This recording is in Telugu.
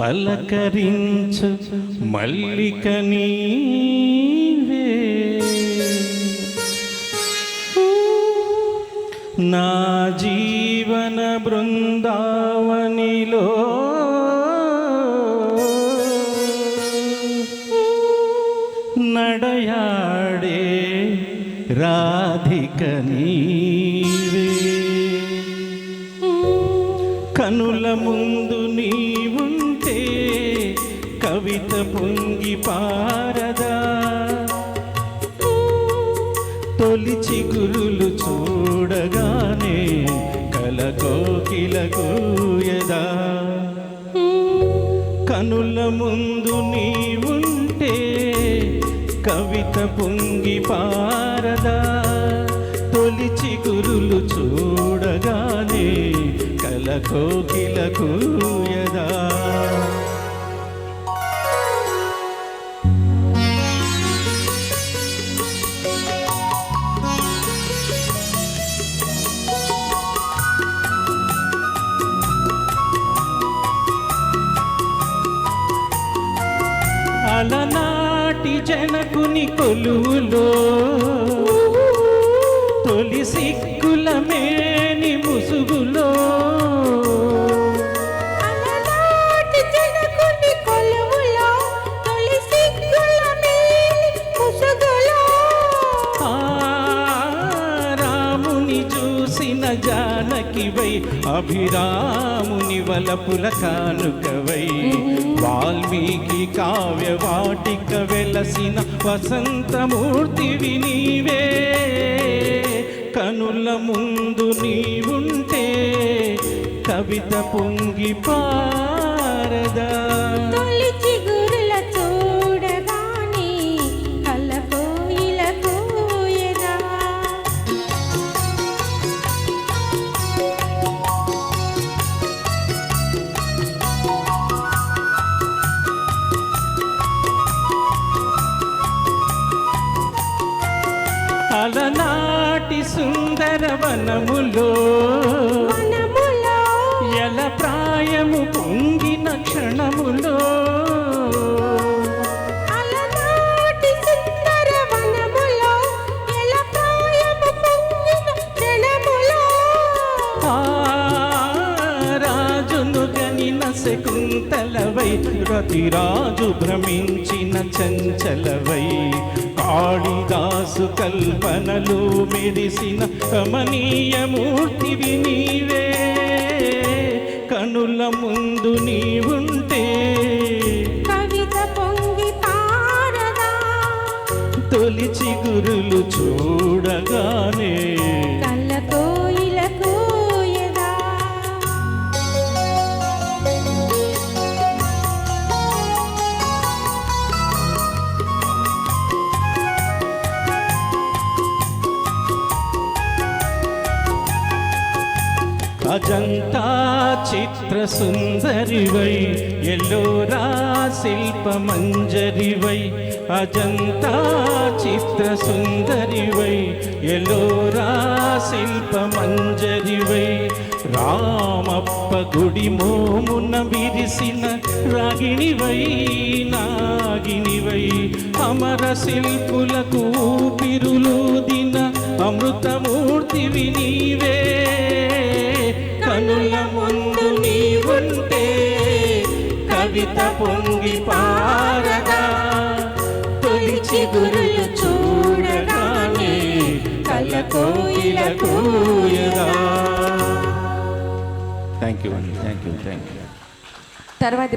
పలకరించు మల్లిక నీవే. నా జీవన బృందావనిలో నడయాడే రాధిక నీవే. కనుల ముందు నీ కవిత పొంగి పారదా తొలి చిగురులు చూడగానే కలకోకిల కూయదా కనుల ముందు నీవుంటే కవిత పొంగి పారదా తొలి చిగురులు చూడగానే కలకోకిల కూయదా అలనాటి జనకుని కొలువులో తొలి సిక్కుల జానకివై అభిరాముని వలపుల కానుకవై. వాల్మీకి కావ్య వాటిక వెలసిన వసంతమూర్తివి నీవే కనుల ముందు నీవుంటే కవిత పొంగి సుందర వనములో. ఎల ప్రాయము పొంగిన క్షణములో. శకుంతలవై రతిరాజు భ్రమించిన చంచలవై. కాళిదాసు కల్పనలు మెరిసిన కమనీయమూర్తివి నీవే. కనుల ముందు నీవుంటే కవిత పొంగి పారదా తొలి చిగురులు చూడగానే కళ్ళ అజంతా చిత్ర సుందరివై ఎల్లోరా శిల్ప మంజరివై అజంతా చిత్ర సుందరివై ఎల్లోరా శిల్ప మంజరివై రామప్ప గుడి మోమున విరిసిన రాగిణివై నాగినివై అమర శిల్పులకు ఊపిరులూదిన కవిత పొంగి పారగా తొలి చిగురులు చూడగానే కల కోయిల కూయగా. Thank you thank you thank you తర్వాత